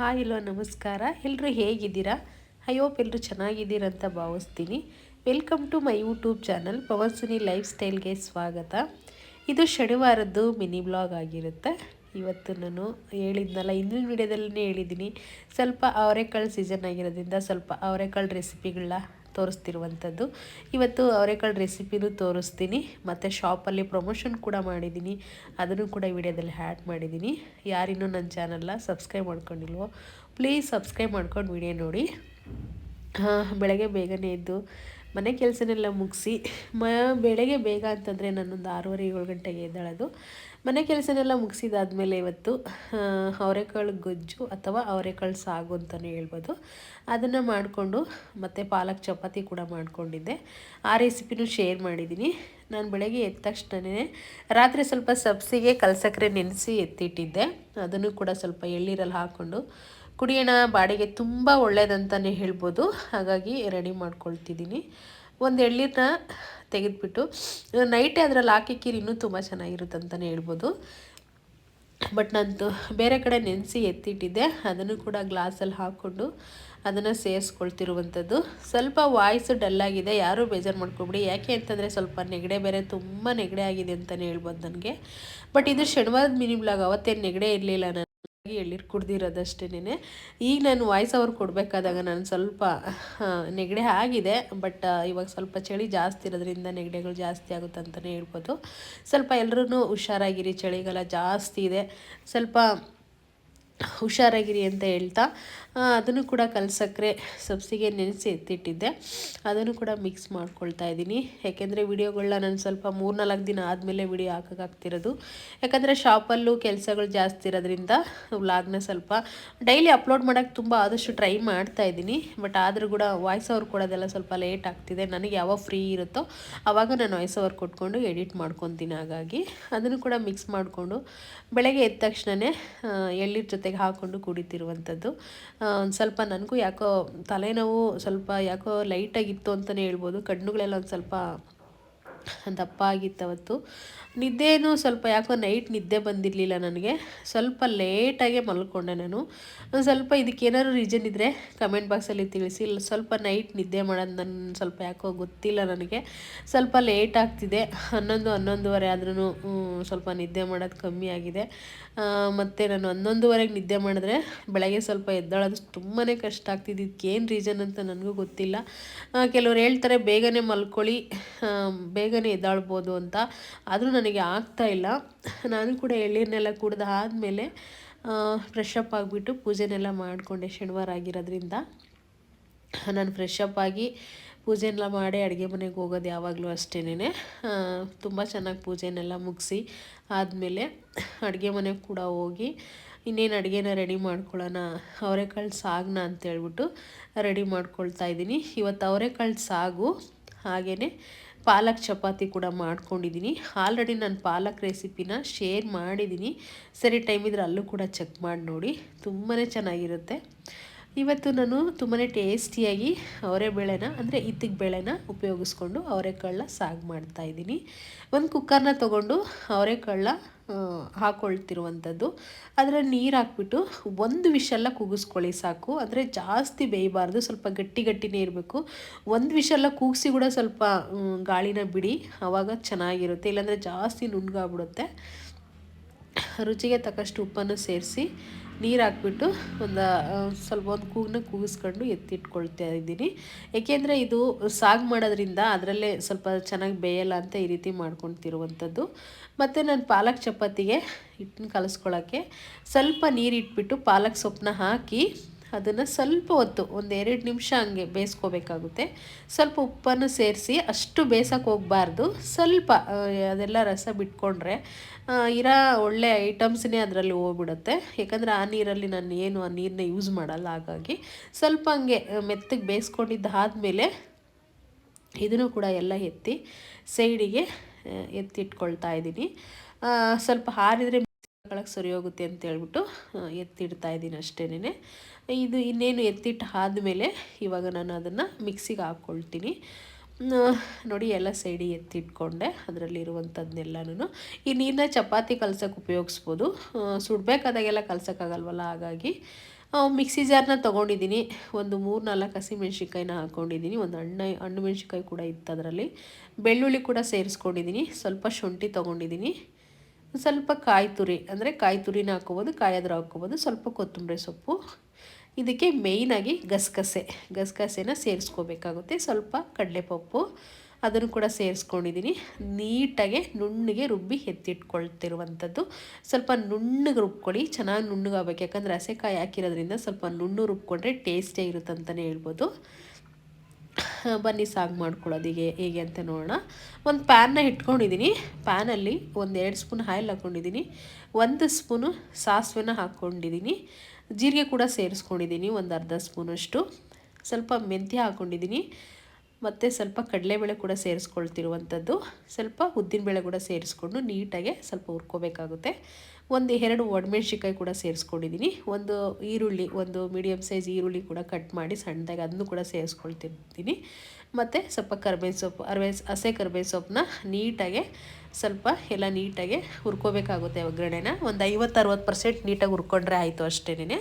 Hi ಇಲ್ಲೋ, ನಮಸ್ಕಾರ. ಎಲ್ಲರೂ ಹೇಗಿದ್ದೀರಾ? ಐ ಹೋಪ್ ಎಲ್ಲರೂ ಚೆನ್ನಾಗಿದ್ದೀರಂತ ಭಾವಿಸ್ತೀನಿ. Welcome to my YouTube channel Pavan Suni life ಸ್ಟೈಲ್ಗೆ ಸ್ವಾಗತ. ಇದು ಶನಿವಾರದ್ದು ಮಿನಿ ಬ್ಲಾಗ್ ಆಗಿರುತ್ತೆ. ಇವತ್ತು ನಾನು ಹೇಳಿದ್ನಲ್ಲ, ಹಿಂದಿನ ವಿಡಿಯೋದಲ್ಲೇ ಹೇಳಿದ್ದೀನಿ. ಸ್ವಲ್ಪ ಅವರೆಕಾಳು ಸೀಸನ್ ಆಗಿರೋದ್ರಿಂದ ಸ್ವಲ್ಪ ಅವರೆಕಾಳು ರೆಸಿಪಿಗಳನ್ನ ತೋರಿಸ್ತಿರುವಂಥದ್ದು. ಇವತ್ತು ಅವರೆಕಾಳು ರೆಸಿಪಿನೂ ತೋರಿಸ್ತೀನಿ. ಮತ್ತು ಶಾಪಲ್ಲಿ ಪ್ರಮೋಷನ್ ಕೂಡ ಮಾಡಿದ್ದೀನಿ. ಅದನ್ನು ಕೂಡ ವಿಡಿಯೋದಲ್ಲಿ ಹ್ಯಾಡ್ ಮಾಡಿದ್ದೀನಿ. ಯಾರಿನ್ನೂ ನನ್ನ ಚಾನಲ್ನ ಸಬ್ಸ್ಕ್ರೈಬ್ ಮಾಡ್ಕೊಂಡಿಲ್ವೋ, ಪ್ಲೀಸ್ ಸಬ್ಸ್ಕ್ರೈಬ್ ಮಾಡ್ಕೊಂಡು ವಿಡಿಯೋ ನೋಡಿ. ಬೆಳಗ್ಗೆ ಬೇಗನೆ ಎದ್ದು ಮನೆ ಕೆಲಸನೆಲ್ಲ ಮುಗಿಸಿ, ಮ, ಬೆಳಗ್ಗೆ ಬೇಗ ಅಂತಂದರೆ ನಾನೊಂದು ಆರೂವರೆ, ಏಳು ಗಂಟೆಗೆ ಎದ್ದೇಳೋದು. ಮನೆ ಕೆಲಸನೆಲ್ಲ ಮುಗಿಸಿದಾದ್ಮೇಲೆ ಇವತ್ತು ಅವರೆಕಾಳು ಗೊಜ್ಜು ಅಥವಾ ಅವರೆಕಾಳು ಸಾಗು ಅಂತಲೇ ಹೇಳ್ಬೋದು. ಅದನ್ನು ಮಾಡಿಕೊಂಡು ಮತ್ತು ಪಾಲಕ್ ಚಪಾತಿ ಕೂಡ ಮಾಡಿಕೊಂಡಿದ್ದೆ. ಆ ರೆಸಿಪಿನೂ ಶೇರ್ ಮಾಡಿದ್ದೀನಿ. ನಾನು ಬೆಳಗ್ಗೆ ಎದ್ದ ತಕ್ಷಣವೇ ರಾತ್ರಿ ಸ್ವಲ್ಪ ಸಬ್ಸಿಗೆ ಕಲ್ಸಕ್ಕರೆ ನೆನೆಸಿ ಎತ್ತಿಟ್ಟಿದ್ದೆ. ಅದನ್ನು ಕೂಡ ಸ್ವಲ್ಪ ಎಳ್ಳೀರಲ್ಲಿ ಹಾಕ್ಕೊಂಡು ಕುಡಿಯೋಣ ಬಾಡಿಗೆ ತುಂಬ ಒಳ್ಳೆಯದಂತಲೇ ಹೇಳ್ಬೋದು. ಹಾಗಾಗಿ ರೆಡಿ ಮಾಡ್ಕೊಳ್ತಿದ್ದೀನಿ. ಒಂದು ಎಳ್ಳೀರನ್ನ ತೆಗೆದುಬಿಟ್ಟು ನೈಟೇ ಅದರಲ್ಲಿ ಹಾಕಿಕ್ಕಿರಿ ಇನ್ನೂ ತುಂಬ ಚೆನ್ನಾಗಿರುತ್ತೆ ಅಂತಲೇ ಹೇಳ್ಬೋದು. ಬಟ್ ನಾನು ಬೇರೆ ಕಡೆ ನೆನೆಸಿ ಎತ್ತಿಟ್ಟಿದ್ದೆ. ಅದನ್ನು ಕೂಡ ಗ್ಲಾಸಲ್ಲಿ ಹಾಕ್ಕೊಂಡು ಅದನ್ನು ಸೇರಿಸ್ಕೊಳ್ತಿರುವಂಥದ್ದು. ಸ್ವಲ್ಪ ವಾಯ್ಸ್ ಡಲ್ಲಾಗಿದೆ ಯಾರೂ ಬೇಜಾರು ಮಾಡ್ಕೊಬಿಡಿ. ಯಾಕೆ ಅಂತಂದರೆ ಸ್ವಲ್ಪ ನೆಗಡೆ ಬೇರೆ ತುಂಬ ನೆಗಡೆ ಆಗಿದೆ ಅಂತಲೇ ಹೇಳ್ಬೋದು ನನಗೆ. ಬಟ್ ಇದು ಶನಿವಾರದ ಮಿನಿ ಬ್ಲಾಗ್ ಅವತ್ತೇನು ನೆಗಡೆ ಇರಲಿಲ್ಲ ನಾನು ಎಳ್ಳೀರು ಕುಡ್ದಿರೋದಷ್ಟೇನೆ ಈಗ ನಾನು ವಾಯ್ಸ್ ಅವ್ರು ಕೊಡಬೇಕಾದಾಗ ನಾನು ಸ್ವಲ್ಪ ನೆಗಡೆ ಆಗಿದೆ ಬಟ್ ಇವಾಗ ಸ್ವಲ್ಪ ಚಳಿ ಜಾಸ್ತಿ ಇರೋದ್ರಿಂದ ನೆಗಡೆಗಳು ಜಾಸ್ತಿ ಆಗುತ್ತೆ ಅಂತಲೇ ಹೇಳ್ಬೋದು. ಸ್ವಲ್ಪ ಎಲ್ಲರೂ ಹುಷಾರಾಗಿರಿ, ಚಳಿಗಾಲ ಜಾಸ್ತಿ ಇದೆ. ಸ್ವಲ್ಪ ಹುಷಾರಾಗಿರಿ ಅಂತ ಹೇಳ್ತಾ ಅದನ್ನು ಕೂಡ ಕಲ್ಸಕ್ಕರೆ ಸಬ್ಸಿಗೆ ನೆನೆಸಿ ಎತ್ತಿಟ್ಟಿದ್ದೆ. ಅದನ್ನು ಕೂಡ ಮಿಕ್ಸ್ ಮಾಡ್ಕೊಳ್ತಾ ಇದ್ದೀನಿ. ಯಾಕೆಂದರೆ ವಿಡಿಯೋಗಳನ್ನ ನಾನು ಸ್ವಲ್ಪ ಮೂರ್ನಾಲ್ಕು ದಿನ ಆದಮೇಲೆ ವಿಡಿಯೋ ಹಾಕೋಕ್ಕಾಗ್ತಿರೋದು ಯಾಕಂದರೆ ಶಾಪಲ್ಲೂ ಕೆಲಸಗಳು ಜಾಸ್ತಿ ಇರೋದ್ರಿಂದ ವ್ಲಾಗ್ನ ಸ್ವಲ್ಪ ಡೈಲಿ ಅಪ್ಲೋಡ್ ಮಾಡೋಕ್ಕೆ ತುಂಬ ಆದಷ್ಟು ಟ್ರೈ ಮಾಡ್ತಾ ಇದ್ದೀನಿ. ಬಟ್ ಆದರೂ ಕೂಡ ವಾಯ್ಸ್ ಓವರ್ ಕೊಡೋದೆಲ್ಲ ಸ್ವಲ್ಪ ಲೇಟ್ ಆಗ್ತಿದೆ. ನನಗೆ ಯಾವಾಗ ಫ್ರೀ ಇರುತ್ತೋ ಆವಾಗ ನಾನು ವಾಯ್ಸ್ ಓವರ್ ಕೊಟ್ಕೊಂಡು ಎಡಿಟ್ ಮಾಡ್ಕೊತೀನಿ ಹಾಗಾಗಿ. ಅದನ್ನು ಕೂಡ ಮಿಕ್ಸ್ ಮಾಡಿಕೊಂಡು ಬೆಳಗ್ಗೆ ಎದ್ದ ತಕ್ಷಣವೇ ಎಳ್ಳಿರ ಜೊತೆಗೆ ಹಾಕ್ಕೊಂಡು ಕುಡಿತಿರುವಂಥದ್ದು. ಒಂದು ಸ್ವಲ್ಪ ನನಗೂ ಯಾಕೋ ತಲೆನೋವು ಸ್ವಲ್ಪ ಯಾಕೋ ಲೈಟಾಗಿತ್ತು ಅಂತಲೇ ಹೇಳ್ಬೋದು. ಕಣ್ಣುಗಳೆಲ್ಲ ಒಂದು ಸ್ವಲ್ಪ ದಪ್ಪ ಆಗಿತ್ತು ಅವತ್ತು ನಿದ್ದೆನೂ ಸ್ವಲ್ಪ ಯಾಕೋ ನೈಟ್ ನಿದ್ದೆ ಬಂದಿರಲಿಲ್ಲ ನನಗೆ. ಸ್ವಲ್ಪ ಲೇಟಾಗೆ ಮಲ್ಕೊಂಡೆ ನಾನು. ಸ್ವಲ್ಪ ಇದಕ್ಕೇನಾದ್ರು ರೀಸನ್ ಇದ್ದರೆ ಕಮೆಂಟ್ ಬಾಕ್ಸಲ್ಲಿ ತಿಳಿಸಿ. ಸ್ವಲ್ಪ ನೈಟ್ ನಿದ್ದೆ ಮಾಡೋದು ನನ್ನ ಸ್ವಲ್ಪ ಯಾಕೋ ಗೊತ್ತಿಲ್ಲ ನನಗೆ. ಸ್ವಲ್ಪ ಲೇಟ್ ಆಗ್ತಿದೆ. ಹನ್ನೊಂದು, ಹನ್ನೊಂದುವರೆ ಆದ್ರೂ ಸ್ವಲ್ಪ ನಿದ್ದೆ ಮಾಡೋದು ಕಮ್ಮಿ ಆಗಿದೆ. ಮತ್ತು ನಾನು ಹನ್ನೊಂದುವರೆಗೆ ನಿದ್ದೆ ಮಾಡಿದ್ರೆ ಬೆಳಗ್ಗೆ ಸ್ವಲ್ಪ ಎದ್ದಾಳೋದು ತುಂಬಾ ಕಷ್ಟ ಆಗ್ತಿದ್ದು ಇದಕ್ಕೇನು ರೀಸನ್ ಅಂತ ನನಗೂ ಗೊತ್ತಿಲ್ಲ. ಕೆಲವ್ರು ಹೇಳ್ತಾರೆ, ಬೇಗನೆ ಮಲ್ಕೊಳ್ಳಿ. ಬೇಗನೆ ಎದ್ದಾಳ್ಬೋದು ಅಂತ. ಆದರೂ ನನಗೆ ಆಗ್ತಾ ಇಲ್ಲ. ನಾನು ಕೂಡ ಎಳ್ಳೀರನ್ನೆಲ್ಲ ಕುಡ್ದು ಆದಮೇಲೆ ಫ್ರೆಶ್ ಅಪ್ ಆಗಿಬಿಟ್ಟು ಪೂಜೆನೆಲ್ಲ ಮಾಡಿಕೊಂಡೆ ಶನಿವಾರ ಆಗಿರೋದ್ರಿಂದ. ನಾನು ಫ್ರೆಶ್ ಅಪ್ ಆಗಿ ಪೂಜೆನೆಲ್ಲ ಮಾಡಿ ಅಡುಗೆ ಮನೆಗೆ ಹೋಗೋದು ಯಾವಾಗಲೂ ಅಷ್ಟೇನೆ ತುಂಬ ಚೆನ್ನಾಗಿ ಪೂಜೆನೆಲ್ಲ ಮುಗಿಸಿ ಆದಮೇಲೆ ಅಡುಗೆ ಮನೆಗೆ ಕೂಡ ಹೋಗಿ ಇನ್ನೇನು ಅಡುಗೆನ ರೆಡಿ ಮಾಡ್ಕೊಳ್ಳೋಣ ಅವರೆಕಾಳು ಸಾಗನ ಅಂತೇಳ್ಬಿಟ್ಟು ರೆಡಿ ಮಾಡ್ಕೊಳ್ತಾ ಇದ್ದೀನಿ. ಇವತ್ತು ಅವರೆಕಾಳು ಸಾಗು ಹಾಗೆಯೇ ಪಾಲಕ್ ಚಪಾತಿ ಕೂಡ ಮಾಡ್ಕೊಂಡಿದ್ದೀನಿ. ಆಲ್ರೆಡಿ ನಾನು ಪಾಲಕ್ ರೆಸಿಪಿನ ಶೇರ್ ಮಾಡಿದ್ದೀನಿ. ಸರಿ ಟೈಮ್ ಇದ್ರೆ ಅಲ್ಲೂ ಕೂಡ ಚೆಕ್ ಮಾಡಿ ನೋಡಿ. ತುಂಬಾ ಚೆನ್ನಾಗಿರುತ್ತೆ. ಇವತ್ತು ನಾನು ತುಂಬಾ ಟೇಸ್ಟಿಯಾಗಿ ಅವರೆಬೇಳೆನ ಅಂದರೆ ಇತ್ತಿಗೆ ಬೇಳೆನ ಉಪಯೋಗಿಸ್ಕೊಂಡು ಅವರೆಕಾಳನ್ನ ಸಾಗು ಮಾಡ್ತಾಯಿದ್ದೀನಿ ಒಂದು ಕುಕ್ಕರ್ನ ತೊಗೊಂಡು ಅವರೆಕಾಳನ್ನ ಹಾಕ್ಕೊಳ್ತಿರುವಂಥದ್ದು ಅದರ ನೀರು ಹಾಕ್ಬಿಟ್ಟು ಒಂದು ವಿಷಲ್ಲ ಕೂಗಿಸ್ಕೊಳ್ಳಿ ಸಾಕು. ಅಂದರೆ ಜಾಸ್ತಿ ಬೇಯಬಾರ್ದು, ಸ್ವಲ್ಪ ಗಟ್ಟಿ ಗಟ್ಟಿನೇ ಇರಬೇಕು. ಒಂದು ವಿಷಲ್ಲ ಕೂಗಿಸಿ ಕೂಡ ಸ್ವಲ್ಪ ಗಾಳಿನ ಬಿಡಿ. ಆವಾಗ ಚೆನ್ನಾಗಿರುತ್ತೆ. ಇಲ್ಲಾಂದರೆ ಜಾಸ್ತಿ ನುಣ್ಗಾಗ್ಬಿಡುತ್ತೆ ರುಚಿಗೆ ತಕ್ಕಷ್ಟು ಉಪ್ಪನ್ನು ಸೇರಿಸಿ ನೀರು ಹಾಕ್ಬಿಟ್ಟು ಒಂದು ಸ್ವಲ್ಪ ಒಂದು ಕೂಗ್ನ ಕೂಗಿಸ್ಕೊಂಡು ಎತ್ತಿಟ್ಕೊಳ್ತಾ ಇದ್ದೀನಿ. ಏಕೆಂದರೆ ಇದು ಸಾಗ್ ಮಾಡೋದ್ರಿಂದ ಅದರಲ್ಲೇ ಸ್ವಲ್ಪ ಚೆನ್ನಾಗಿ ಬೇಯಲ್ಲ ಅಂತ ಈ ರೀತಿ ಮಾಡ್ಕೊತಿರುವಂಥದ್ದು ಮತ್ತು ನಾನು ಪಾಲಕ್ ಚಪಾತಿಗೆ ಹಿಟ್ಟನ್ನು ಕಲಿಸ್ಕೊಳ್ಳೋಕ್ಕೆ ಸ್ವಲ್ಪ ನೀರಿಟ್ಬಿಟ್ಟು ಪಾಲಕ್ ಸೊಪ್ಪನ್ನ ಹಾಕಿ ಅದನ್ನು ಸ್ವಲ್ಪ ಹೊತ್ತು, ಒಂದು ಎರಡು ನಿಮಿಷ ಹಂಗೆ ಬೇಯಿಸ್ಕೋಬೇಕಾಗುತ್ತೆ. ಸ್ವಲ್ಪ ಉಪ್ಪನ್ನು ಸೇರಿಸಿ ಅಷ್ಟು ಬೇಯಿಸೋಕೆ ಹೋಗಬಾರ್ದು. ಸ್ವಲ್ಪ ಅದೆಲ್ಲ ರಸ ಬಿಟ್ಕೊಂಡ್ರೆ ಇರೋ ಒಳ್ಳೆ ಐಟಮ್ಸನ್ನೇ ಅದರಲ್ಲಿ ಹೋಗ್ಬಿಡುತ್ತೆ. ಯಾಕಂದರೆ ಆ ನೀರಲ್ಲಿ ನಾನು ಏನು ಆ ನೀರನ್ನ ಯೂಸ್ ಮಾಡಲ್ಲ, ಹಾಗಾಗಿ ಸ್ವಲ್ಪ ಹಂಗೆ ಮೆತ್ತಗೆ ಬೇಯಿಸ್ಕೊಂಡಿದ್ದು ಆದಮೇಲೆ ಇದನ್ನು ಕೂಡ ಎಲ್ಲ ಎತ್ತಿ, ಸೈಡಿಗೆ ಎತ್ತಿಟ್ಕೊಳ್ತಾ ಇದ್ದೀನಿ. ಸ್ವಲ್ಪ ಹಾರಿದರೆ ಒಳಗೆ ಸರಿ ಹೋಗುತ್ತೆ ಅಂತ ಹೇಳ್ಬಿಟ್ಟು ಎತ್ತಿಡ್ತಾ ಇದ್ದೀನಿ ಅಷ್ಟೇನೆ ಇದು ಇನ್ನೇನು ಎತ್ತಿಟ್ಟು ಆದಮೇಲೆ ಇವಾಗ ನಾನು ಅದನ್ನು ಮಿಕ್ಸಿಗೆ ಹಾಕ್ಕೊಳ್ತೀನಿ. ನೋಡಿ ಎಲ್ಲ ಸೈಡಿ ಎತ್ತಿಟ್ಕೊಂಡೆ ಅದರಲ್ಲಿರುವಂಥದ್ದನ್ನೆಲ್ಲನೂ ಈ ನೀರನ್ನ ಚಪಾತಿ ಕಲ್ಸೋಕೆ ಉಪಯೋಗಿಸ್ಬೋದು. ಸುಡಬೇಕಾದಾಗೆಲ್ಲ ಕಲ್ಸೋಕ್ಕಾಗಲ್ವಲ್ಲ, ಹಾಗಾಗಿ. ಮಿಕ್ಸಿ ಜಾರ್ನ ತೊಗೊಂಡಿದ್ದೀನಿ. ಒಂದು ಮೂರು ನಾಲ್ಕು ಹಸಿಮೆಣ್ಸಿನ್ಕಾಯಿನ ಹಾಕ್ಕೊಂಡಿದ್ದೀನಿ ಒಂದು ಹಣ್ಣು ಹಣ್ಣು ಮೆಣ್ಸಿನ್ಕಾಯಿ ಕೂಡ ಇತ್ತು ಅದರಲ್ಲಿ ಬೆಳ್ಳುಳ್ಳಿ ಕೂಡ ಸೇರಿಸ್ಕೊಂಡಿದ್ದೀನಿ. ಸ್ವಲ್ಪ ಶುಂಠಿ ತೊಗೊಂಡಿದ್ದೀನಿ. ಸ್ವಲ್ಪ ಕಾಯಿ ತುರಿ, ಅಂದರೆ ಕಾಯಿ ತುರಿನ ಹಾಕ್ಕೋಬೋದು ಕಾಯಾದ್ರೂ ಹಾಕ್ಕೋಬೋದು ಸ್ವಲ್ಪ ಕೊತ್ತಂಬರಿ ಸೊಪ್ಪು. ಇದಕ್ಕೆ ಮೇಯ್ನಾಗಿ ಗಸಗಸೆ, ಗಸಗಸೆನ ಸೇರಿಸ್ಕೋಬೇಕಾಗುತ್ತೆ. ಸ್ವಲ್ಪ ಕಡಲೆಪಪ್ಪು, ಅದನ್ನು ಕೂಡ ಸೇರಿಸ್ಕೊಂಡಿದ್ದೀನಿ ನೀಟಾಗೆ ನುಣ್ಣಗೆ ರುಬ್ಬಿ ಎತ್ತಿಟ್ಕೊಳ್ತಿರುವಂಥದ್ದು. ಸ್ವಲ್ಪ ನುಣ್ಣಗೆ ರುಬ್ಕೊಳ್ಳಿ, ಚೆನ್ನಾಗಿ ನುಣ್ಣಗಾಗಬೇಕು. ಯಾಕಂದರೆ ಹಸೆಕಾಯಿ ಹಾಕಿರೋದ್ರಿಂದ ಸ್ವಲ್ಪ ನುಣ್ಣು ರುಬ್ಕೊಂಡ್ರೆ ಟೇಸ್ಟೇ ಇರುತ್ತಂತಲೇ ಹೇಳ್ಬೋದು. ಬನ್ನಿ ಸಾಗು ಮಾಡ್ಕೊಳ್ಳೋದು ಹೀಗೆ, ಹೇಗೆ ಅಂತ ನೋಡೋಣ. ಒಂದು ಪ್ಯಾನ್ನ ಇಟ್ಕೊಂಡಿದ್ದೀನಿ ಪ್ಯಾನಲ್ಲಿ ಒಂದು ಎರಡು ಸ್ಪೂನ್ ಆಯಿಲ್ ಹಾಕ್ಕೊಂಡಿದ್ದೀನಿ ಒಂದು ಸ್ಪೂನು ಸಾಸಿವೆನ ಹಾಕ್ಕೊಂಡಿದ್ದೀನಿ ಜೀರಿಗೆ ಕೂಡ ಸೇರಿಸ್ಕೊಂಡಿದ್ದೀನಿ ಒಂದು ಅರ್ಧ ಸ್ಪೂನಷ್ಟು ಸ್ವಲ್ಪ ಮೆಂತ್ಯ ಹಾಕ್ಕೊಂಡಿದ್ದೀನಿ ಮತ್ತು ಸ್ವಲ್ಪ ಕಡಲೆಬೇಳೆ ಕೂಡ ಸೇರಿಸ್ಕೊಳ್ತಿರುವಂಥದ್ದು ಸ್ವಲ್ಪ ಉದ್ದಿನಬೇಳೆ ಕೂಡ ಸೇರಿಸ್ಕೊಂಡು ನೀಟಾಗೆ ಸ್ವಲ್ಪ ಹುರ್ಕೋಬೇಕಾಗುತ್ತೆ. ಒಂದು ಎರಡು ಒಣಮೆಣ್ಸಿಕಾಯಿ ಕೂಡ ಸೇರಿಸ್ಕೊಂಡಿದ್ದೀನಿ. ಒಂದು ಈರುಳ್ಳಿ, ಒಂದು ಮೀಡಿಯಮ್ ಸೈಜ್ ಈರುಳ್ಳಿ ಕೂಡ ಕಟ್ ಮಾಡಿ ಸಣ್ಣದಾಗಿ ಅದನ್ನು ಕೂಡ ಸೇರಿಸ್ಕೊಳ್ತಿರ್ತೀನಿ. ಮತ್ತು ಸ್ವಲ್ಪ ಕರ್ಬೇವಿನ ಸೊಪ್ಪು, ಅರ್ವೇ, ಹಸೆ ಕರ್ಬೇವಿನ ಸೊಪ್ಪನ್ನ ನೀಟಾಗೆ ಸ್ವಲ್ಪ ಎಲ್ಲ ನೀಟಾಗೆ ಹುರ್ಕೋಬೇಕಾಗುತ್ತೆ ಒಗ್ಗರಣೆನ. ಒಂದು ಐವತ್ತು, ಅರುವತ್ತು ಪರ್ಸೆಂಟ್ ನೀಟಾಗಿ ಹುರ್ಕೊಂಡ್ರೆ ಆಯಿತು ಅಷ್ಟೇನೆ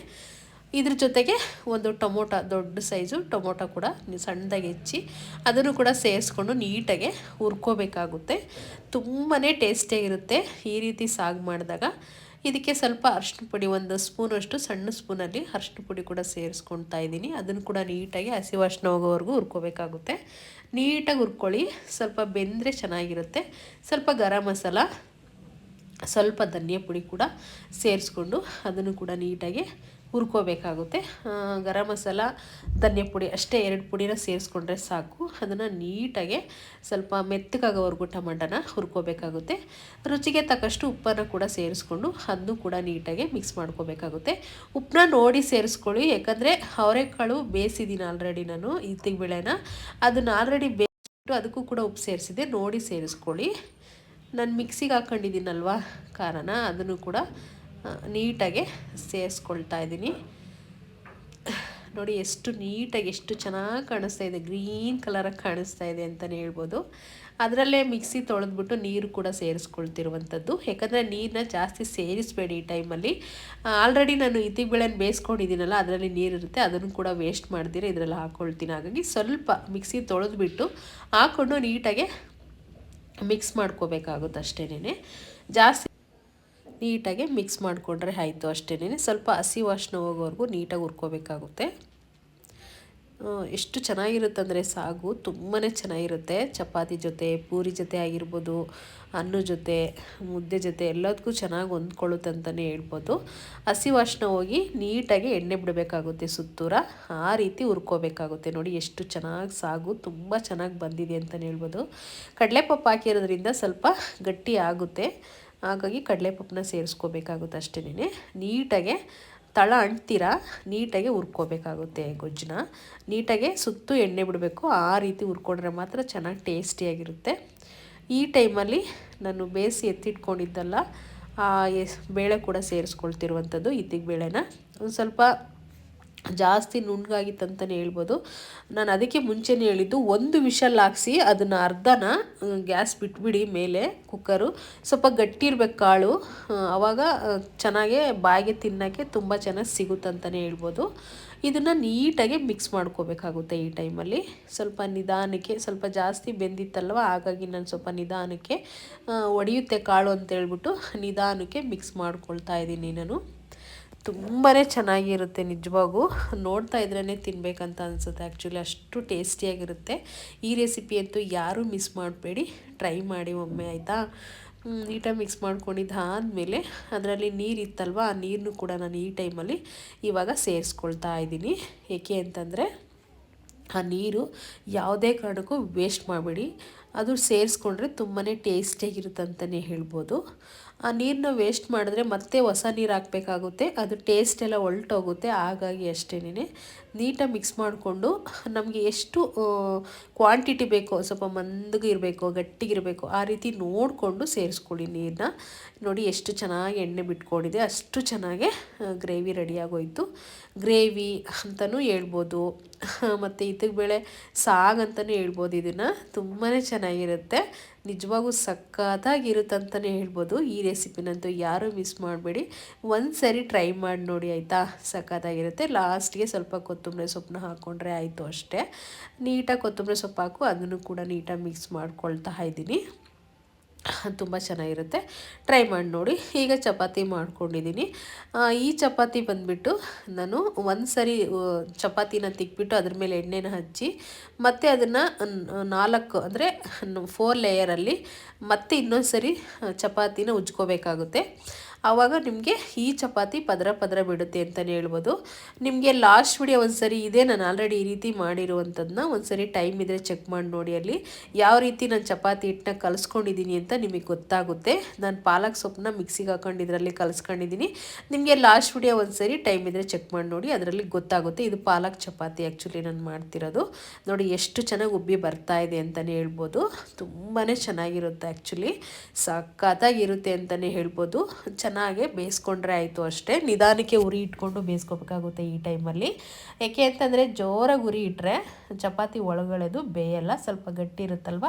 ಇದ್ರ ಜೊತೆಗೆ ಒಂದು ಟೊಮೊಟೊ, ದೊಡ್ಡ ಸೈಜು ಟೊಮೊಟೊ ಕೂಡ ಸಣ್ಣದಾಗಿ ಹೆಚ್ಚಿ ಅದನ್ನು ಕೂಡ ಸೇರಿಸ್ಕೊಂಡು ನೀಟಾಗಿ ಹುರ್ಕೋಬೇಕಾಗುತ್ತೆ. ತುಂಬಾ ಟೇಸ್ಟಿಯಾಗಿರುತ್ತೆ ಈ ರೀತಿ ಸಾಗು ಮಾಡಿದಾಗ. ಇದಕ್ಕೆ ಸ್ವಲ್ಪ ಅರಿಶಿನ ಪುಡಿ, ಒಂದು ಸ್ಪೂನಷ್ಟು ಸಣ್ಣ ಸ್ಪೂನಲ್ಲಿ ಅರಿಶಿನ ಪುಡಿ ಕೂಡ ಸೇರಿಸ್ಕೊಳ್ತಾ ಇದ್ದೀನಿ. ಅದನ್ನು ಕೂಡ ನೀಟಾಗಿ ಹಸಿ ಹೋಗೋವರೆಗೂ ಹುರ್ಕೋಬೇಕಾಗುತ್ತೆ. ನೀಟಾಗಿ ಹುರ್ಕೊಳ್ಳಿ, ಸ್ವಲ್ಪ ಬೆಂದರೆ ಚೆನ್ನಾಗಿರುತ್ತೆ. ಸ್ವಲ್ಪ ಗರಂ ಮಸಾಲ, ಸ್ವಲ್ಪ ಧನಿಯಾ ಪುಡಿ ಕೂಡ ಸೇರಿಸ್ಕೊಂಡು ಅದನ್ನು ಕೂಡ ನೀಟಾಗಿ ಹುರ್ಕೋಬೇಕಾಗುತ್ತೆ. ಗರಂ ಮಸಾಲ, ಧನಿಯಾ ಪುಡಿ ಅಷ್ಟೇ ಎರಡು ಪುಡಿನ ಸೇರಿಸ್ಕೊಂಡ್ರೆ ಸಾಕು. ಅದನ್ನು ನೀಟಾಗೆ ಸ್ವಲ್ಪ ಮೆತ್ತಗಾಗೋವರೆಗೂ ಟಮಾಟನ ಹುರ್ಕೋಬೇಕಾಗುತ್ತೆ. ರುಚಿಗೆ ತಕ್ಕಷ್ಟು ಉಪ್ಪನ್ನು ಕೂಡ ಸೇರಿಸ್ಕೊಂಡು ಅದನ್ನು ಕೂಡ ನೀಟಾಗಿ ಮಿಕ್ಸ್ ಮಾಡ್ಕೋಬೇಕಾಗುತ್ತೆ. ಉಪ್ಪನ್ನ ನೋಡಿ ಸೇರಿಸ್ಕೊಳ್ಳಿ. ಯಾಕಂದರೆ ಅವರೆಕಾಳು ಬೇಯಿಸಿದ್ದೀನಿ ಆಲ್ರೆಡಿ ನಾನು ಇತ್ತಿಗೆ ಬೆಳೆನ ಅದನ್ನು ಆಲ್ರೆಡಿ ಬೇಯಿಸ್ಬಿಟ್ಟು ಅದಕ್ಕೂ ಕೂಡ ಉಪ್ಪು ಸೇರಿಸಿದೆ. ನೋಡಿ ಸೇರಿಸ್ಕೊಳ್ಳಿ. ನಾನು ಮಿಕ್ಸಿಗೆ ಹಾಕ್ಕೊಂಡಿದ್ದೀನಲ್ವ ಖಾರನ ಅದನ್ನು ಕೂಡ ನೀಟಾಗೆ ಸೇರಿಸ್ಕೊಳ್ತಾ ಇದ್ದೀನಿ. ನೋಡಿ, ಎಷ್ಟು ನೀಟಾಗಿ, ಎಷ್ಟು ಚೆನ್ನಾಗಿ ಕಾಣಿಸ್ತಾ ಇದೆ. ಗ್ರೀನ್ ಕಲರಾಗಿ ಕಾಣಿಸ್ತಾ ಇದೆ ಅಂತಲೇ ಹೇಳ್ಬೋದು. ಅದರಲ್ಲೇ ಮಿಕ್ಸಿ ತೊಳೆದ್ಬಿಟ್ಟು ನೀರು ಕೂಡ ಸೇರಿಸ್ಕೊಳ್ತಿರುವಂಥದ್ದು. ಯಾಕಂದರೆ ನೀರನ್ನ ಜಾಸ್ತಿ ಸೇರಿಸಬೇಡಿ ಈ ಟೈಮಲ್ಲಿ. ಆಲ್ರೆಡಿ ನಾನು ಇತಿ ಬೇಳೆನ ಬೇಯಿಸ್ಕೊಂಡಿದ್ದೀನಲ್ಲ, ಅದರಲ್ಲಿ ನೀರಿರುತ್ತೆ ಅದನ್ನು ಕೂಡ ವೇಸ್ಟ್ ಮಾಡ್ದಿರ ಇದರಲ್ಲಿ ಹಾಕ್ಕೊಳ್ತೀನಿ ಹಾಗಾಗಿ ಸ್ವಲ್ಪ ಮಿಕ್ಸಿ ತೊಳೆದ್ಬಿಟ್ಟು ಹಾಕ್ಕೊಂಡು ನೀಟಾಗೆ ಮಿಕ್ಸ್ ಮಾಡ್ಕೋಬೇಕಾಗುತ್ತೆ ಅಷ್ಟೇನೆ ಜಾಸ್ತಿ ನೀಟಾಗಿ ಮಿಕ್ಸ್ ಮಾಡಿಕೊಂಡ್ರೆ ಆಯಿತು ಅಷ್ಟೇ ಸ್ವಲ್ಪ ಹಸಿ ವಾಸನ ಹೋಗೋವರೆಗೂ ನೀಟಾಗಿ ಹುರ್ಕೋಬೇಕಾಗುತ್ತೆ. ಎಷ್ಟು ಚೆನ್ನಾಗಿರುತ್ತೆ ಅಂದರೆ ಸಾಗು ತುಂಬಾ ಚೆನ್ನಾಗಿರುತ್ತೆ. ಚಪಾತಿ ಜೊತೆ, ಪೂರಿ ಜೊತೆ ಆಗಿರ್ಬೋದು, ಅನ್ನ ಜೊತೆ, ಮುದ್ದೆ ಜೊತೆ ಎಲ್ಲದಕ್ಕೂ ಚೆನ್ನಾಗಿ ಹೊಂದ್ಕೊಳ್ಳುತ್ತೆ ಅಂತಲೇ ಹೇಳ್ಬೋದು. ಹಸಿ ವಾಸನ ಹೋಗಿ ನೀಟಾಗಿ ಎಣ್ಣೆ ಬಿಡಬೇಕಾಗುತ್ತೆ ಸುತ್ತೂರ. ಆ ರೀತಿ ಹುರ್ಕೋಬೇಕಾಗುತ್ತೆ. ನೋಡಿ ಎಷ್ಟು ಚೆನ್ನಾಗಿ ಸಾಗು, ತುಂಬ ಚೆನ್ನಾಗಿ ಬಂದಿದೆ ಅಂತಲೇ ಹೇಳ್ಬೋದು. ಕಡಲೆಪಪ್ಪು ಹಾಕಿರೋದ್ರಿಂದ ಸ್ವಲ್ಪ ಗಟ್ಟಿ ಆಗುತ್ತೆ. ಹಾಗಾಗಿ ಕಡಲೆಪಪ್ಪನ್ನ ಸೇರಿಸ್ಕೋಬೇಕಾಗುತ್ತೆ ಅಷ್ಟೇ ನೀಟಾಗೆ ತಳ ಅಂಟ್ತೀರ, ನೀಟಾಗಿ ಹುರ್ಕೋಬೇಕಾಗುತ್ತೆ ಗೊಜ್ಜನ್ನ. ನೀಟಾಗೆ ಸುತ್ತು ಎಣ್ಣೆ ಬಿಡಬೇಕು, ಆ ರೀತಿ ಹುರ್ಕೊಂಡ್ರೆ ಮಾತ್ರ ಚೆನ್ನಾಗಿ ಟೇಸ್ಟಿಯಾಗಿರುತ್ತೆ. ಈ ಟೈಮಲ್ಲಿ ನಾನು ಬೇಯಿಸಿ ಎತ್ತಿಟ್ಕೊಂಡಿದ್ದಲ್ಲ ಎಸ್, ಬೇಳೆ ಕೂಡ ಸೇರಿಸ್ಕೊಳ್ತಿರುವಂಥದ್ದು ಇದ್ದಿಗೆ ಬೇಳೆನ. ಒಂದು ಸ್ವಲ್ಪ ಜಾಸ್ತಿ ನುಣ್ಣಗಾಗಿತ್ತಂತಲೇ ಹೇಳ್ಬೋದು. ನಾನು ಅದಕ್ಕೆ ಮುಂಚೆನೇ ಹೇಳಿದ್ದು, ಒಂದು ವಿಷಲ್ ಹಾಕ್ಸಿ ಅದನ್ನು ಅರ್ಧನ ಗ್ಯಾಸ್ ಬಿಟ್ಬಿಡಿ ಮೇಲೆ ಕುಕ್ಕರು ಸ್ವಲ್ಪ ಗಟ್ಟಿ ಇರಬೇಕು ಕಾಳು ಆವಾಗ ಚೆನ್ನಾಗೆ ಬಾಯಿಗೆ ತಿನ್ನೋಕ್ಕೆ ತುಂಬ ಚೆನ್ನಾಗಿ ಸಿಗುತ್ತಂತಲೇ ಹೇಳ್ಬೋದು. ಇದನ್ನು ನೀಟಾಗಿ ಮಿಕ್ಸ್ ಮಾಡ್ಕೋಬೇಕಾಗುತ್ತೆ ಈ ಟೈಮಲ್ಲಿ. ಸ್ವಲ್ಪ ನಿಧಾನಕ್ಕೆ, ಸ್ವಲ್ಪ ಜಾಸ್ತಿ ಬೆಂದಿತ್ತಲ್ವ? ಹಾಗಾಗಿ ನಾನು ಸ್ವಲ್ಪ ನಿಧಾನಕ್ಕೆ ಒಡೆಯುತ್ತೆ ಕಾಳು ಅಂತೇಳ್ಬಿಟ್ಟು ನಿಧಾನಕ್ಕೆ ಮಿಕ್ಸ್ ಮಾಡ್ಕೊಳ್ತಾ ಇದ್ದೀನಿ ನಾನು. ತುಂಬಾ ಚೆನ್ನಾಗಿರುತ್ತೆ ನಿಜವಾಗೂ. ನೋಡ್ತಾ ಇದ್ರೇ ತಿನ್ನಬೇಕಂತ ಅನಿಸುತ್ತೆ. ಆ್ಯಕ್ಚುಲಿ ಅಷ್ಟು ಟೇಸ್ಟಿಯಾಗಿರುತ್ತೆ. ಈ ರೆಸಿಪಿ ಅಂತೂ ಯಾರೂ ಮಿಸ್ ಮಾಡಬೇಡಿ. ಟ್ರೈ ಮಾಡಿ ಒಮ್ಮೆ, ಆಯಿತಾ? ನೀಟಾಗಿ ಮಿಕ್ಸ್ ಮಾಡ್ಕೊಂಡಿದ್ದು ಆದಮೇಲೆ ಅದರಲ್ಲಿ ನೀರು ಇತ್ತಲ್ವ ಆ ನೀರನ್ನು ಕೂಡ ನಾನು ಈ ಟೈಮಲ್ಲಿ ಇವಾಗ ಸೇರಿಸ್ಕೊಳ್ತಾ ಇದ್ದೀನಿ. ಏಕೆ ಅಂತಂದರೆ ಆ ನೀರು ಯಾವುದೇ ಕಾರಣಕ್ಕೂ ವೇಸ್ಟ್ ಮಾಡಬೇಡಿ. ಅದು ಸೇರಿಸ್ಕೊಂಡ್ರೆ ತುಂಬಾ ಟೇಸ್ಟಿಯಾಗಿರುತ್ತೆ ಅಂತಲೇ ಹೇಳ್ಬೋದು. ಆ ನೀರನ್ನ ವೇಸ್ಟ್ ಮಾಡಿದ್ರೆ ಮತ್ತೆ ಹೊಸ ನೀರು ಹಾಕಬೇಕಾಗುತ್ತೆ. ಅದು ಟೇಸ್ಟ್ ಎಲ್ಲ ಹೊಲ್ಟೋಗುತ್ತೆ. ಹಾಗಾಗಿ ಅಷ್ಟೇ ನೀಟಾಗಿ ಮಿಕ್ಸ್ ಮಾಡಿಕೊಂಡು ನಮಗೆ ಎಷ್ಟು ಕ್ವಾಂಟಿಟಿ ಬೇಕೋ, ಸ್ವಲ್ಪ ಮಂದಗಿರಬೇಕು ಗಟ್ಟಿಗಿರಬೇಕು ಆ ರೀತಿ ನೋಡಿಕೊಂಡು ಸೇರಿಸ್ಕೊಳ್ಳಿ ನೀರನ್ನ ನೋಡಿ ಎಷ್ಟು ಚೆನ್ನಾಗಿ ಎಣ್ಣೆ ಬಿಟ್ಕೊಂಡಿದೆ, ಅಷ್ಟು ಚೆನ್ನಾಗೆ ಗ್ರೇವಿ ರೆಡಿಯಾಗೋಯಿತು ಗ್ರೇವಿ ಅಂತಲೂ ಹೇಳ್ಬೋದು. ಮತ್ತು ಇದಕ್ಕೆ ಬೇಳೆ ಸಾಗ್ ಅಂತಲೂ ಹೇಳ್ಬೋದು. ಇದನ್ನು ತುಂಬಾ ಚೆನ್ನಾಗಿರುತ್ತೆ. ನಿಜವಾಗೂ ಸಖತ್ತಾಗಿರುತ್ತೆ ಅಂತಲೇ ಹೇಳ್ಬೋದು. ಈ ರೆಸಿಪಿನಂತೂ ಯಾರೂ ಮಿಸ್ ಮಾಡಬೇಡಿ. ಒಂದು ಸರಿ ಟ್ರೈ ಮಾಡಿ ನೋಡಿ ಆಯಿತಾ? ಸಖತ್ತಾಗಿರುತ್ತೆ. ಲಾಸ್ಟ್ಗೆ ಸ್ವಲ್ಪ ಕೊತ್ತಂಬರಿ ಸೊಪ್ಪನ್ನ ಹಾಕ್ಕೊಂಡ್ರೆ ಆಯಿತು ಅಷ್ಟೇ. ನೀಟಾಗಿ ಕೊತ್ತಂಬರಿ ಸೊಪ್ಪು ಹಾಕು ಅದನ್ನು ಕೂಡ ನೀಟಾಗಿ ಮಿಕ್ಸ್ ಮಾಡ್ಕೊಳ್ತಾ ಇದ್ದೀನಿ. ತುಂಬ ಚೆನ್ನಾಗಿರುತ್ತೆ. ಟ್ರೈ ಮಾಡಿ ನೋಡಿ. ಈಗ ಚಪಾತಿ ಮಾಡ್ಕೊಂಡಿದ್ದೀನಿ. ಈ ಚಪಾತಿ ಬಂದುಬಿಟ್ಟು ನಾನು ಒಂದು ಸರಿ ಚಪಾತಿನ ತಿಕ್ಬಿಟ್ಟು ಅದ್ರ ಮೇಲೆ ಎಣ್ಣೆನ ಹಚ್ಚಿ, ಮತ್ತು ಅದನ್ನು ನಾಲ್ಕು, ಅಂದರೆ ಫೋರ್ ಲೇಯರಲ್ಲಿ ಮತ್ತೆ ಇನ್ನೊಂದು ಸರಿ ಚಪಾತಿನ ಉಜ್ಕೋಬೇಕಾಗುತ್ತೆ. ಆವಾಗ ನಿಮಗೆ ಈ ಚಪಾತಿ ಪದರ ಪದರ ಬಿಡುತ್ತೆ ಅಂತಲೇ ಹೇಳ್ಬೋದು. ನಿಮಗೆ ಲಾಸ್ಟ್ ವಿಡಿಯೋ ಒಂದು ಸರಿ ಇದೆ, ನಾನು ಆಲ್ರೆಡಿ ಈ ರೀತಿ ಮಾಡಿರುವಂಥದ್ದನ್ನ ಒಂದು ಸರಿ ಟೈಮ್ ಇದ್ದರೆ ಚೆಕ್ ಮಾಡಿ ನೋಡಿ ಅಲ್ಲಿ. ಯಾವ ರೀತಿ ನಾನು ಚಪಾತಿ ಹಿಟ್ಟನ್ನ ಕಲಿಸ್ಕೊಂಡಿದ್ದೀನಿ ಅಂತ ನಿಮಗೆ ಗೊತ್ತಾಗುತ್ತೆ. ನಾನು ಪಾಲಕ್ ಸೊಪ್ಪನ್ನ ಮಿಕ್ಸಿಗೆ ಹಾಕೊಂಡು ಇದರಲ್ಲಿ ಕಲಿಸ್ಕೊಂಡಿದ್ದೀನಿ. ನಿಮಗೆ ಲಾಸ್ಟ್ ವಿಡಿಯೋ ಒಂದು ಸರಿ ಟೈಮ್ ಇದ್ದರೆ ಚೆಕ್ ಮಾಡಿ ನೋಡಿ, ಅದರಲ್ಲಿ ಗೊತ್ತಾಗುತ್ತೆ ಇದು ಪಾಲಕ್ ಚಪಾತಿ ಆ್ಯಕ್ಚುಲಿ ನಾನು ಮಾಡ್ತಿರೋದು. ನೋಡಿ ಎಷ್ಟು ಚೆನ್ನಾಗಿ ಉಬ್ಬಿ ಬರ್ತಾ ಇದೆ ಅಂತಲೇ ಹೇಳ್ಬೋದು. ತುಂಬಾ ಚೆನ್ನಾಗಿರುತ್ತೆ ಆ್ಯಕ್ಚುಲಿ ಸಖತ್ತಾಗಿರುತ್ತೆ ಅಂತಲೇ ಹೇಳ್ಬೋದು. ಚೆನ್ನಾಗಿ ಬೇಯಿಸ್ಕೊಂಡ್ರೆ ಆಯಿತು ಅಷ್ಟೇ. ನಿಧಾನಕ್ಕೆ ಉರಿ ಇಟ್ಕೊಂಡು ಬೇಯಿಸ್ಕೋಬೇಕಾಗುತ್ತೆ ಈ ಟೈಮಲ್ಲಿ. ಯಾಕೆ ಅಂತಂದರೆ ಜೋರಾಗಿ ಉರಿ ಇಟ್ಟರೆ ಚಪಾತಿ ಒಳಗಡೆದು ಬೇಯಲ್ಲ, ಸ್ವಲ್ಪ ಗಟ್ಟಿ ಇರುತ್ತಲ್ವ?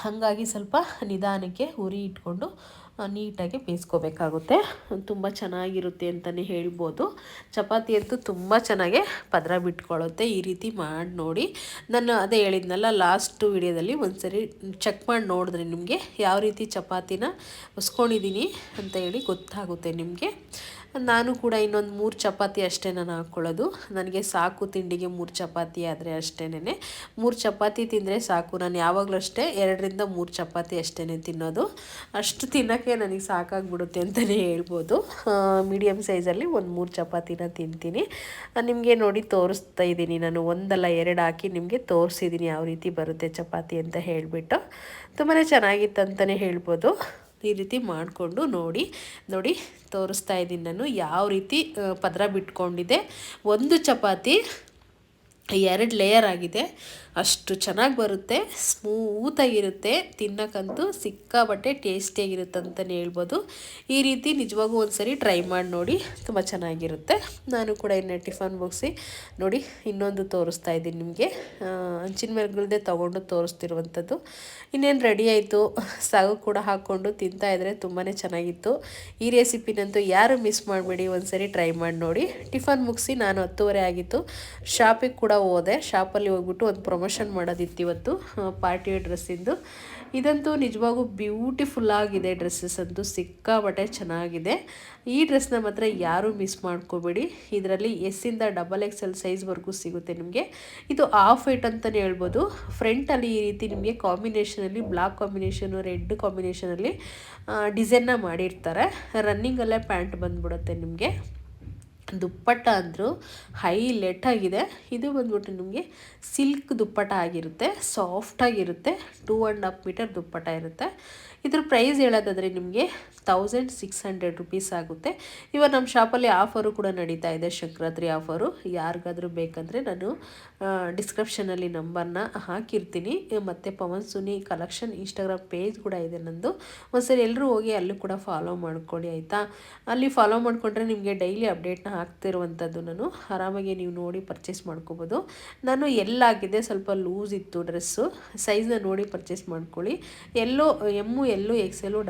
ಹಾಗಾಗಿ ಸ್ವಲ್ಪ ನಿಧಾನಕ್ಕೆ ಉರಿ ಇಟ್ಕೊಂಡು ನೀಟಾಗಿ ಬೇಯಿಸ್ಕೋಬೇಕಾಗುತ್ತೆ. ತುಂಬ ಚೆನ್ನಾಗಿರುತ್ತೆ ಅಂತಲೇ ಹೇಳ್ಬೋದು. ಚಪಾತಿ ಅಂತೂ ತುಂಬ ಚೆನ್ನಾಗೆ ಪದರ ಬಿಟ್ಕೊಳ್ಳುತ್ತೆ. ಈ ರೀತಿ ಮಾಡಿ ನೋಡಿ. ನಾನು ಅದೇ ಹೇಳಿದ್ನಲ್ಲ, ಲಾಸ್ಟ್ ವಿಡಿಯೋದಲ್ಲಿ ಒಂದ್ಸರಿ ಚೆಕ್ ಮಾಡಿ ನೋಡಿದ್ರೆ ನಿಮಗೆ ಯಾವ ರೀತಿ ಚಪಾತಿನ ಹೊಸ್ಕೊಂಡಿದ್ದೀನಿ ಅಂತ ಹೇಳಿ ಗೊತ್ತಾಗುತ್ತೆ ನಿಮಗೆ. ನಾನು ಕೂಡ ಇನ್ನೊಂದು ಮೂರು ಚಪಾತಿ ಅಷ್ಟೇ ನಾನು ಹಾಕ್ಕೊಳ್ಳೋದು ನನಗೆ ಸಾಕು ತಿಂಡಿಗೆ ಮೂರು ಚಪಾತಿ ಆದರೆ ಅಷ್ಟೇನೆ ಮೂರು ಚಪಾತಿ ತಿಂದರೆ ಸಾಕು. ನಾನು ಯಾವಾಗಲೂ ಅಷ್ಟೇ ಎರಡರಿಂದ ಮೂರು ಚಪಾತಿ ಅಷ್ಟೇ ತಿನ್ನೋದು. ಅಷ್ಟು ತಿನ್ನೋಕ್ಕೆ ನನಗೆ ಸಾಕಾಗ್ಬಿಡುತ್ತೆ ಅಂತಲೇ ಹೇಳ್ಬೋದು. ಮೀಡಿಯಮ್ ಸೈಜಲ್ಲಿ ಒಂದು ಮೂರು ಚಪಾತಿನ ತಿಂತೀನಿ. ನಿಮಗೆ ನೋಡಿ ತೋರಿಸ್ತಾ ಇದ್ದೀನಿ. ನಾನು ಒಂದಲ್ಲ ಎರಡು ಹಾಕಿ ನಿಮಗೆ ತೋರಿಸಿದ್ದೀನಿ ಯಾವ ರೀತಿ ಬರುತ್ತೆ ಚಪಾತಿ ಅಂತ ಹೇಳಿಬಿಟ್ಟು. ತುಂಬಾ ಚೆನ್ನಾಗಿತ್ತು ಅಂತಲೇ ಹೇಳ್ಬೋದು. ಈ ರೀತಿ ಮಾಡಿಕೊಂಡು ನೋಡಿ ನೋಡಿ ತೋರಿಸ್ತಾ ಇದ್ದೀನಿ ನಾನು ಯಾವ ರೀತಿ ಪದರ ಬಿಟ್ಕೊಂಡಿದೆ. ಒಂದು ಚಪಾತಿ, ಎರಡು ಲೇಯರ್ ಆಗಿದೆ. ಅಷ್ಟು ಚೆನ್ನಾಗಿ ಬರುತ್ತೆ, ಸ್ಮೂತಾಗಿರುತ್ತೆ, ತಿನ್ನೋಕ್ಕಂತೂ ಸಿಕ್ಕಾಬಟ್ಟೆ ಟೇಸ್ಟಿಯಾಗಿರುತ್ತೆ ಅಂತಲೇ ಹೇಳ್ಬೋದು. ಈ ರೀತಿ ನಿಜವಾಗೂ ಒಂದು ಸರಿ ಟ್ರೈ ಮಾಡಿ ನೋಡಿ, ತುಂಬ ಚೆನ್ನಾಗಿರುತ್ತೆ. ನಾನು ಕೂಡ ಇನ್ನು ಟಿಫನ್ ಬಾಕ್ಸಿ ನೋಡಿ, ಇನ್ನೊಂದು ತೋರಿಸ್ತಾ ಇದ್ದೀನಿ ನಿಮಗೆ. ಹಂಚಿನ ಮೇಲ್ಗಳ್ದೆ ತೊಗೊಂಡು ತೋರಿಸ್ತಿರುವಂಥದ್ದು. ಇನ್ನೇನು ರೆಡಿ ಆಯಿತು? ಸಾಗು ಕೂಡ ಹಾಕ್ಕೊಂಡು ತಿಂತಾಯಿದ್ರೆ ತುಂಬಾ ಚೆನ್ನಾಗಿತ್ತು. ಈ ರೆಸಿಪಿನಂತೂ ಯಾರು ಮಿಸ್ ಮಾಡಬೇಡಿ ಒಂದು ಸರಿ ಟ್ರೈ ಮಾಡಿ ನೋಡಿ. ಟಿಫನ್ ಮುಗಿಸಿ ನಾನು ಹತ್ತುವರೆ ಆಗಿತ್ತು. ಶಾಪಿಗೆ ಕೂಡ ಹೋದೆ. ಶಾಪಲ್ಲಿ ಹೋಗ್ಬಿಟ್ಟು ಒಂದು ಪ್ರಮೋಷನ್ ಮಾಡೋದಿತ್ತು ಇವತ್ತು ಪಾರ್ಟಿ ಡ್ರೆಸ್ಸಿಂದು ಇದಂತೂ ನಿಜವಾಗೂ ಬ್ಯೂಟಿಫುಲ್ ಆಗಿದೆ ಡ್ರೆಸ್ಸಸ್ ಅಂತೂ ಸಿಕ್ಕಾಬಟ್ಟೆ ಚೆನ್ನಾಗಿದೆ. ಈ ಡ್ರೆಸ್ನ ಮಾತ್ರ ಯಾರೂ ಮಿಸ್ ಮಾಡ್ಕೋಬೇಡಿ. ಇದರಲ್ಲಿ ಎಸ್ಸಿಂದ ಡಬಲ್ ಎಕ್ಸ್ ಎಲ್ ಸೈಜ್ವರೆಗೂ ಸಿಗುತ್ತೆ ನಿಮಗೆ. ಇದು ಆಫ್ ವೈಟ್ ಅಂತಲೇ ಹೇಳ್ಬೋದು. ಫ್ರಂಟಲ್ಲಿ ಈ ರೀತಿ ನಿಮಗೆ ಕಾಂಬಿನೇಷನಲ್ಲಿ, ಬ್ಲಾಕ್ ಕಾಂಬಿನೇಷನು, ರೆಡ್ ಕಾಂಬಿನೇಷನಲ್ಲಿ ಡಿಸೈನ್ನ ಮಾಡಿರ್ತಾರೆ. ರನ್ನಿಂಗಲ್ಲೇ ಪ್ಯಾಂಟ್ ಬಂದ್ಬಿಡುತ್ತೆ ನಿಮಗೆ. ದುಪ್ಪಟ್ಟ ಅಂದರು ಹೈಲೆಟ್ ಆಗಿದೆ. ಇದು ಬಂದ್ಬಿಟ್ಟು ನಿಮಗೆ ಸಿಲ್ಕ್ ದುಪ್ಪಟ್ಟ ಆಗಿರುತ್ತೆ ಸಾಫ್ಟಾಗಿರುತ್ತೆ two and half metre dupatta ಇರುತ್ತೆ. ಇದ್ರ ಪ್ರೈಸ್ ಹೇಳೋದಾದರೆ ನಿಮಗೆ ತೌಸಂಡ್ ಸಿಕ್ಸ್ ಹಂಡ್ರೆಡ್ ರುಪೀಸ್ ಆಗುತ್ತೆ. ಇವಾಗ ನಮ್ಮ ಶಾಪಲ್ಲಿ ಆಫರು ಕೂಡ ನಡೀತಾ ಇದೆ ಸಂಕ್ರಾಂತಿ ಆಫರು. ಯಾರಿಗಾದರೂ ಬೇಕಂದರೆ ನಾನು ಡಿಸ್ಕ್ರಿಪ್ಷನಲ್ಲಿ ನಂಬರ್ನ ಹಾಕಿರ್ತೀನಿ. ಮತ್ತು Pavan Suni collection Instagram page ಕೂಡ ಇದೆ ನಂದು. ಒಂದ್ಸರಿ ಎಲ್ಲರೂ ಹೋಗಿ ಅಲ್ಲೂ ಕೂಡ ಫಾಲೋ ಮಾಡ್ಕೊಳ್ಳಿ, ಆಯಿತಾ? ಅಲ್ಲಿ ಫಾಲೋ ಮಾಡಿಕೊಂಡ್ರೆ ನಿಮಗೆ ಡೈಲಿ ಅಪ್ಡೇಟ್ನ ಹಾಕ್ತಿರುವಂಥದ್ದು ನಾನು. ಆರಾಮಾಗಿ ನೀವು ನೋಡಿ ಪರ್ಚೇಸ್ ಮಾಡ್ಕೋಬೋದು. ನಾನು ಎಲ್ಲಾಗಿದೆ, ಸ್ವಲ್ಪ ಲೂಸ್ ಇತ್ತು ಡ್ರೆಸ್ಸು ಸೈಜ್ನ ನೋಡಿ ಪರ್ಚೇಸ್ ಮಾಡ್ಕೊಳ್ಳಿ. ಎಲ್ಲೋ M L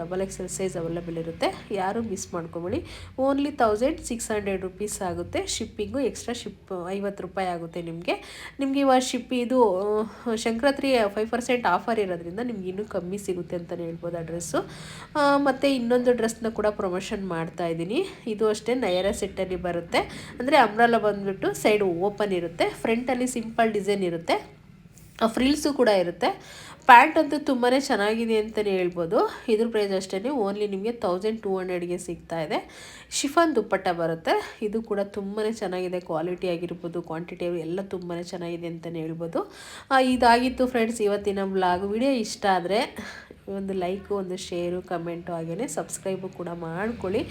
double double L size available ಇರುತ್ತೆ. ಯಾರು miss ಮಾಡ್ಕೊಬೇಡಿ. Only thousand six hundred rupees ಆಗುತ್ತೆ. ಶಿಪ್ಪಿಂಗು ಎಕ್ಸ್ಟ್ರಾ ಶಿಪ್ ಐವತ್ತು ರೂಪಾಯಿ ಆಗುತ್ತೆ ನಿಮಗೆ. ನಿಮಗೆ ಇವಾಗ ಶಿಪ್ ಇದು ಶಂಕರಾತ್ರಿ ಫೈವ್ ಪರ್ಸೆಂಟ್ ಆಫರ್ ಇರೋದ್ರಿಂದ ನಿಮ್ಗೆ ಇನ್ನೂ ಕಮ್ಮಿ ಸಿಗುತ್ತೆ ಅಂತಲೇ ಹೇಳ್ಬೋದು ಆ ಡ್ರೆಸ್ಸು ಮತ್ತು ಇನ್ನೊಂದು ಡ್ರೆಸ್ನ ಕೂಡ ಪ್ರಮೋಷನ್ ಮಾಡ್ತಾ ಇದ್ದೀನಿ. ಇದು ಅಷ್ಟೇ ನಯರ ಸೆಟ್ಟಲ್ಲಿ ಬರುತ್ತೆ. ಅಂದರೆ ಅಂಬ್ರಲ್ಲ ಬಂದುಬಿಟ್ಟು ಸೈಡ್ ಓಪನ್ ಇರುತ್ತೆ. ಫ್ರಂಟಲ್ಲಿ ಸಿಂಪಲ್ ಡಿಸೈನ್ ಇರುತ್ತೆ. ಫ್ರಿಲ್ಸು ಕೂಡ ಇರುತ್ತೆ. ಪ್ಯಾಂಟ್ ಅಂತೂ ತುಂಬಾ ಚೆನ್ನಾಗಿದೆ ಅಂತಲೇ ಹೇಳ್ಬೋದು. ಇದ್ರ ಪ್ರೈಸ್ ಅಷ್ಟೇ ಓನ್ಲಿ ನಿಮಗೆ ತೌಸಂಡ್ ಟೂ ಹಂಡ್ರೆಡ್ಗೆ ಸಿಗ್ತಾ ಇದೆ. ಶಿಫಾನ್ ದುಪ್ಪಟ್ಟ ಬರುತ್ತೆ. ಇದು ಕೂಡ ತುಂಬಾ ಚೆನ್ನಾಗಿದೆ. ಕ್ವಾಲಿಟಿ ಆಗಿರ್ಬೋದು ಕ್ವಾಂಟಿಟಿ ಎಲ್ಲ ತುಂಬಾ ಚೆನ್ನಾಗಿದೆ ಅಂತಲೇ ಹೇಳ್ಬೋದು. ಇದಾಗಿತ್ತು ಫ್ರೆಂಡ್ಸ್ ಇವತ್ತಿನ ಬ್ಲಾಗ್ ವಿಡಿಯೋ ಇಷ್ಟ ಆದರೆ ಒಂದು ಲೈಕು, ಒಂದು ಶೇರು, ಕಮೆಂಟು ಹಾಗೆಯೇ ಸಬ್ಸ್ಕ್ರೈಬು ಕೂಡ ಮಾಡ್ಕೊಳ್ಳಿ.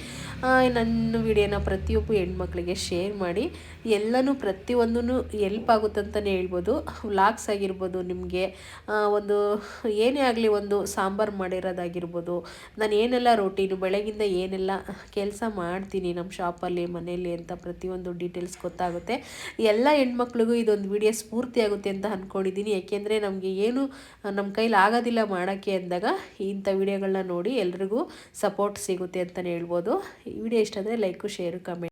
ನನ್ನ ವಿಡಿಯೋನ ಪ್ರತಿಯೊಬ್ಬ ಹೆಣ್ಮಕ್ಳಿಗೆ ಶೇರ್ ಮಾಡಿ. ಎಲ್ಲನೂ ಪ್ರತಿಯೊಂದೂ ಎಲ್ಪ್ ಆಗುತ್ತೆ ಅಂತಲೇ ಹೇಳ್ಬೋದು. ವ್ಲಾಗ್ಸ್ ಆಗಿರ್ಬೋದು ನಿಮಗೆ. ಒಂದು ಏನೇ ಆಗಲಿ ಒಂದು ಸಾಂಬಾರು ಮಾಡಿರೋದಾಗಿರ್ಬೋದು. ನಾನು ಏನೆಲ್ಲ ರೊಟೀನು ಬೆಳಗಿಂದ ಏನೆಲ್ಲ ಕೆಲಸ ಮಾಡ್ತೀನಿ ನಮ್ಮ ಶಾಪಲ್ಲಿ ಮನೆಯಲ್ಲಿ ಅಂತ ಪ್ರತಿಯೊಂದು ಡೀಟೇಲ್ಸ್ ಗೊತ್ತಾಗುತ್ತೆ. ಎಲ್ಲ ಹೆಣ್ಮಕ್ಳಿಗೂ ಇದೊಂದು ವಿಡಿಯೋ ಸ್ಫೂರ್ತಿ ಆಗುತ್ತೆ ಅಂತ ಅಂದ್ಕೊಂಡಿದ್ದೀನಿ ಯಾಕೆಂದರೆ ನಮಗೆ ಏನು, ನಮ್ಮ ಕೈಲಿ ಆಗೋದಿಲ್ಲ ಮಾಡೋಕ್ಕೆ ಅಂದಾಗ ಇಂಥ ವಿಡಿಯೋಗಳನ್ನ ನೋಡಿ ಎಲ್ರಿಗೂ ಸಪೋರ್ಟ್ ಸಿಗುತ್ತೆ ಅಂತಲೇ ಹೇಳ್ಬೋದು. ಈ ವಿಡಿಯೋ ಇಷ್ಟ ಆದರೆ ಲೈಕು ಶೇರು ಕಮೆಂಟ್